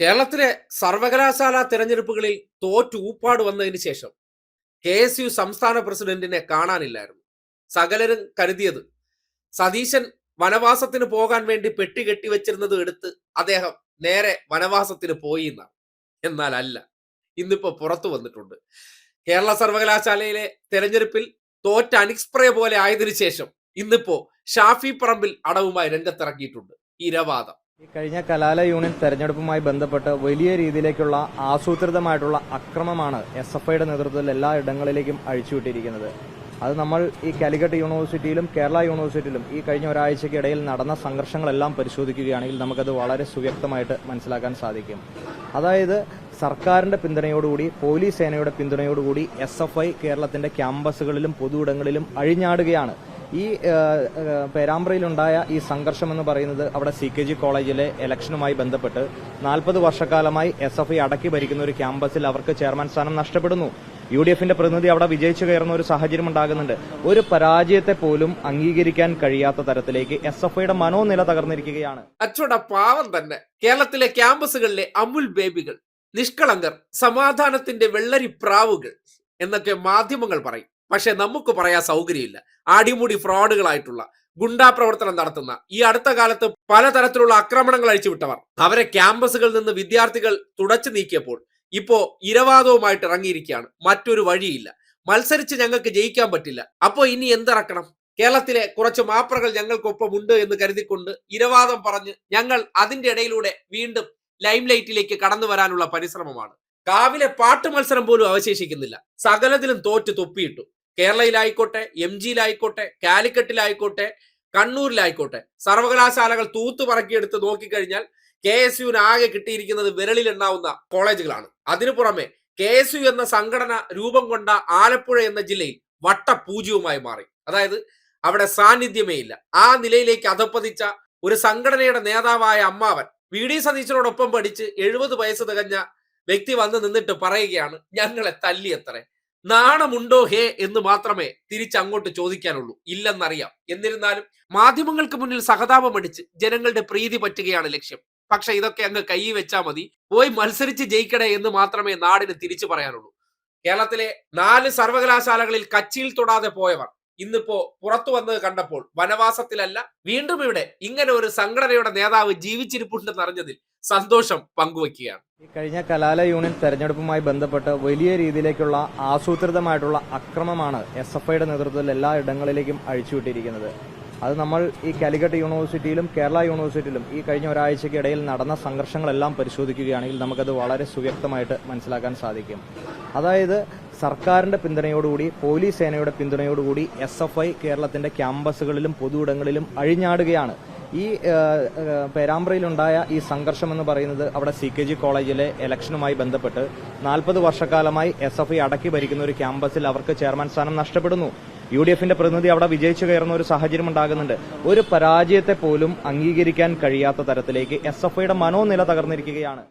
കേരളത്തിലെ സർവകലാശാല തെരഞ്ഞെടുപ്പുകളിൽ തോറ്റൂപ്പാട് വന്നതിന് ശേഷം കെ എസ് യു സംസ്ഥാന പ്രസിഡന്റിനെ കാണാനില്ലായിരുന്നു. സകലരും കരുതിയത് സതീശൻ വനവാസത്തിന് പോകാൻ വേണ്ടി പെട്ടി കെട്ടിവെച്ചിരുന്നത് എടുത്ത് അദ്ദേഹം നേരെ വനവാസത്തിന് പോയി എന്നാണ് എന്നാൽ അല്ല ഇന്നിപ്പോ പുറത്തു വന്നിട്ടുണ്ട്. കേരള സർവകലാശാലയിലെ തെരഞ്ഞെടുപ്പിൽ തോറ്റ അനിക്സ്പ്രേ പോലെ ആയതിനു ശേഷം ഇന്നിപ്പോ ഷാഫി പറമ്പിൽ അടവുമായി രംഗത്തിറങ്ങിയിട്ടുണ്ട്. ഇരവാദം ഈ കഴിഞ്ഞ കലാല യൂണിയൻ തെരഞ്ഞെടുപ്പുമായി ബന്ധപ്പെട്ട് വലിയ രീതിയിലേക്കുള്ള ആസൂത്രിതമായിട്ടുള്ള അക്രമമാണ് എസ് എഫ് ഐയുടെ നേതൃത്വത്തിൽ എല്ലാ ഇടങ്ങളിലേക്കും അഴിച്ചുവിട്ടിരിക്കുന്നത്. അത് നമ്മൾ ഈ കാലിക്കറ്റ് യൂണിവേഴ്സിറ്റിയിലും കേരള യൂണിവേഴ്സിറ്റിയിലും ഈ കഴിഞ്ഞ ഒരാഴ്ചയ്ക്കിടയിൽ നടന്ന സംഘർഷങ്ങളെല്ലാം പരിശോധിക്കുകയാണെങ്കിൽ നമുക്കത് വളരെ സുവ്യക്തമായിട്ട് മനസ്സിലാക്കാൻ സാധിക്കും. അതായത് സർക്കാരിന്റെ പിന്തുണയോടുകൂടി പോലീസ് സേനയുടെ പിന്തുണയോടുകൂടി എസ് എഫ് ഐ കേരളത്തിന്റെ ക്യാമ്പസുകളിലും പൊതുവിടങ്ങളിലും അഴിഞ്ഞാടുകയാണ്. ഈ പേരാമ്പ്രയിലുണ്ടായ ഈ സംഘർഷം എന്ന് പറയുന്നത് അവിടെ സി കെ ജി കോളേജിലെ ഇലക്ഷനുമായി ബന്ധപ്പെട്ട് നാൽപ്പത് വർഷക്കാലമായി എസ് എഫ് ഐ അടക്കി ഭരിക്കുന്ന ഒരു ക്യാമ്പസിൽ അവർക്ക് ചെയർമാൻ സ്ഥാനം നഷ്ടപ്പെടുന്നു. യു ഡി എഫിന്റെ പ്രതിനിധി അവിടെ വിജയിച്ചു കയറുന്ന ഒരു സാഹചര്യം ഉണ്ടാകുന്നുണ്ട്. ഒരു പരാജയത്തെ പോലും അംഗീകരിക്കാൻ കഴിയാത്ത തരത്തിലേക്ക് എസ് എഫ് ഐയുടെ മനോനില തകർന്നിരിക്കുകയാണ്. അച്ചോട പാവം തന്നെ. കേരളത്തിലെ ക്യാമ്പസുകളിലെ അമുൽ ബേബികൾ നിഷ്കളങ്കർ സമാധാനത്തിന്റെ വെള്ളരി പ്രാവുകൾ എന്നൊക്കെ മാധ്യമങ്ങൾ പറയും. പക്ഷെ നമുക്ക് പറയാൻ സൗകര്യമില്ല. അടിമുടി ഫ്രോഡുകളായിട്ടുള്ള ഗുണ്ടാ പ്രവർത്തനം നടത്തുന്ന ഈ അടുത്ത കാലത്ത് പലതരത്തിലുള്ള ആക്രമണങ്ങൾ അഴിച്ചുവിട്ടവർ അവരെ ക്യാമ്പസുകളിൽ നിന്ന് വിദ്യാർത്ഥികൾ തുടച്ചു നീക്കിയപ്പോൾ ഇപ്പോ ഇരവാദവുമായിട്ട് ഇറങ്ങിയിരിക്കുകയാണ്. മറ്റൊരു വഴിയില്ല. മത്സരിച്ച് ഞങ്ങൾക്ക് ജയിക്കാൻ പറ്റില്ല. അപ്പോ ഇനി എന്തിറക്കണം? കേരളത്തിലെ കുറച്ച് മാപ്രകൾ ഞങ്ങൾക്കൊപ്പം ഉണ്ട് എന്ന് കരുതിക്കൊണ്ട് ഇരവാദം പറഞ്ഞ് ഞങ്ങൾ അതിന്റെ ഇടയിലൂടെ വീണ്ടും ലൈം ലൈറ്റിലേക്ക് കടന്നു വരാനുള്ള പരിശ്രമമാണ്. കാവിലെ പാട്ട് മത്സരം പോലും അവശേഷിക്കുന്നില്ല. സകലത്തിലും തോറ്റ് തൊപ്പിയിട്ടു. കേരളയിലായിക്കോട്ടെ എം ജിയിലായിക്കോട്ടെ കാലിക്കട്ടിലായിക്കോട്ടെ കണ്ണൂരിലായിക്കോട്ടെ. സർവകലാശാലകൾ തൂത്തു പറക്കിയെടുത്ത് നോക്കിക്കഴിഞ്ഞാൽ കെ എസ് യുവിന് ആകെ കിട്ടിയിരിക്കുന്നത് വിരലിലുണ്ടാവുന്ന കോളേജുകളാണ്. അതിനു പുറമെ കെ എസ് യു എന്ന സംഘടന രൂപം കൊണ്ട ആലപ്പുഴ എന്ന ജില്ലയിൽ വട്ടപൂജ്യവുമായി മാറി. അതായത് അവിടെ സാന്നിധ്യമേ ഇല്ല. ആ നിലയിലേക്ക് അധപ്പതിച്ച ഒരു സംഘടനയുടെ നേതാവായ അമ്മാവൻ വി ഡി സതീശനോടൊപ്പം പഠിച്ച് എഴുപത് വയസ്സ് തികഞ്ഞ വ്യക്തി വന്ന് നിന്നിട്ട് പറയുകയാണ് ഞങ്ങളെ തല്ലിയത്രേ. നാണമുണ്ടോ ഹേ എന്ന് മാത്രമേ തിരിച്ചങ്ങോട്ട് ചോദിക്കാനുള്ളൂ. ഇല്ലെന്നറിയാം. എന്നിരുന്നാലും മാധ്യമങ്ങൾക്ക് മുന്നിൽ സഹതാപം അടിച്ച് ജനങ്ങളുടെ പ്രീതി പറ്റുകയാണ് ലക്ഷ്യം. പക്ഷെ ഇതൊക്കെ അങ്ങ് കൈ വെച്ചാൽ മതി. പോയി മത്സരിച്ച് ജയിക്കണേ എന്ന് മാത്രമേ നാടിന് തിരിച്ചു പറയാനുള്ളൂ. കേരളത്തിലെ നാല് സർവകലാശാലകളിൽ കച്ചിയിൽ തൊടാതെ പോയവർ ഇന്നിപ്പോ പുറത്തു വന്നത് കണ്ടപ്പോൾ വനവാസത്തിലല്ല വീണ്ടും ഇവിടെ ഇങ്ങനെ ഒരു സംഘടനയുടെ നേതാവ് ജീവിച്ചിരിപ്പുണ്ടെന്ന് അറിഞ്ഞതിൽ സന്തോഷം പങ്കുവയ്ക്കുകയാണ് ഈ കഴിഞ്ഞ കലാല യൂണിയൻ തെരഞ്ഞെടുപ്പുമായി ബന്ധപ്പെട്ട് വലിയ രീതിയിലേക്കുള്ള ആസൂത്രിതമായിട്ടുള്ള അക്രമമാണ് എസ് എഫ് ഐയുടെ നേതൃത്വത്തിൽ എല്ലാ ഇടങ്ങളിലേക്കും അഴിച്ചുവിട്ടിരിക്കുന്നത്. അത് നമ്മൾ ഈ കാലിക്കറ്റ് യൂണിവേഴ്സിറ്റിയിലും കേരള യൂണിവേഴ്സിറ്റിയിലും ഈ കഴിഞ്ഞ ഒരാഴ്ചയ്ക്കിടയിൽ നടന്ന സംഘർഷങ്ങളെല്ലാം പരിശോധിക്കുകയാണെങ്കിൽ നമുക്കത് വളരെ സുവ്യക്തമായിട്ട് മനസ്സിലാക്കാൻ സാധിക്കും. അതായത് സർക്കാരിന്റെ പിന്തുണയോടുകൂടി പോലീസ് സേനയുടെ പിന്തുണയോടുകൂടി എസ് എഫ് ഐ കേരളത്തിന്റെ ക്യാമ്പസുകളിലും പൊതുയിടങ്ങളിലും അഴിഞ്ഞാടുകയാണ്. ഈ പേരാമ്പ്രയിലുണ്ടായ ഈ സംഘർഷം എന്ന് പറയുന്നത് അവിടെ സി കെ ജി കോളേജിലെ ഇലക്ഷനുമായി ബന്ധപ്പെട്ട് നാൽപ്പത് വർഷക്കാലമായി എസ് എഫ് ഐ അടക്കി ഭരിക്കുന്ന ഒരു ക്യാമ്പസിൽ അവർക്ക് ചെയർമാൻ സ്ഥാനം നഷ്ടപ്പെടുന്നു. യു ഡി എഫിന്റെ പ്രതിനിധി അവിടെ വിജയിച്ചു കയറുന്ന ഒരു സാഹചര്യം ഉണ്ടാകുന്നുണ്ട്. ഒരു പരാജയത്തെ പോലും അംഗീകരിക്കാൻ കഴിയാത്ത തരത്തിലേക്ക് എസ് എഫ് ഐയുടെ മനോനില തകർന്നിരിക്കുകയാണ്.